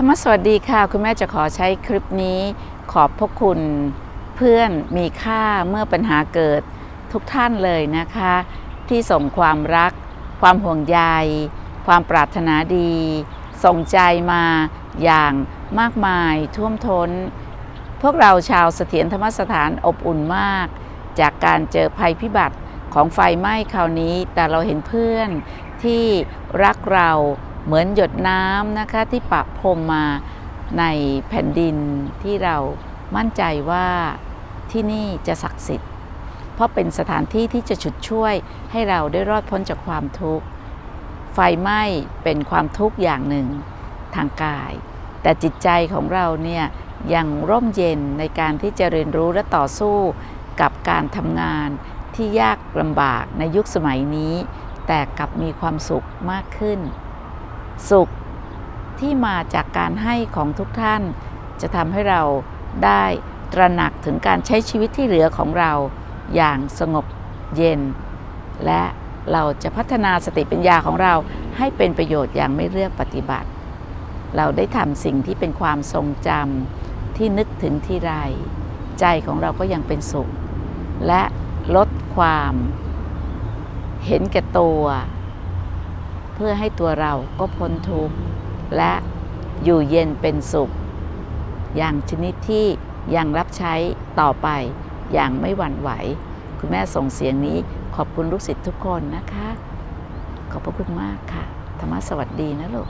ธรรมสวัสดีค่ะ คุณแม่จะขอใช้คลิปนี้ขอบพระคุณเพื่อนมีค่าเมื่อปัญหาเกิดทุกท่านเลยนะคะ ที่ส่งความรัก ความห่วงใย ความปรารถนาดี ส่งใจมาอย่างมากมายท่วมท้น พวกเราชาวเสถียรธรรมสถานอบอุ่นมาก จากการเจอภัยพิบัติของไฟไหม้คราวนี้ แต่เราเห็นเพื่อนที่รักเรา เหมือนหยดน้ำนะคะที่ปะพรมมาในแผ่นดินที่เรามั่นใจว่าที่นี่จะศักดิ์สิทธิ์ เพราะเป็นสถานที่ที่จะฉุดช่วยให้เราได้รอดพ้นจากความทุกข์ ไฟไหม้เป็นความทุกข์อย่างหนึ่งทางกาย แต่จิตใจของเราเนี่ยยังร่มเย็นในการที่จะเรียนรู้และต่อสู้กับการทำงานที่ยากลำบากในยุคสมัยนี้ แต่กลับมีความสุขมากขึ้น สุขที่มาจากการให้ของทุกท่าน จะทำให้เราได้ตระหนักถึงการใช้ชีวิตที่เหลือของเราอย่างสงบเย็น และเราจะพัฒนาสติปัญญาของเราให้เป็นประโยชน์อย่างไม่เลือกปฏิบัติ เราได้ทำสิ่งที่เป็นความทรงจำที่นึกถึงที่ไร ใจของเราก็ยังเป็นสุข และลดความ เห็นแก่ตัว เพื่อให้ตัวเราก็พ้นทุกข์และอยู่เย็นเป็นสุข อย่างชนิดที่ยังรับใช้ต่อไปอย่างไม่หวั่นไหว คุณแม่ส่งเสียงนี้ขอบคุณลูกศิษย์ทุกคนนะคะ ขอบพระคุณมากค่ะ ธรรมะสวัสดีนะลูก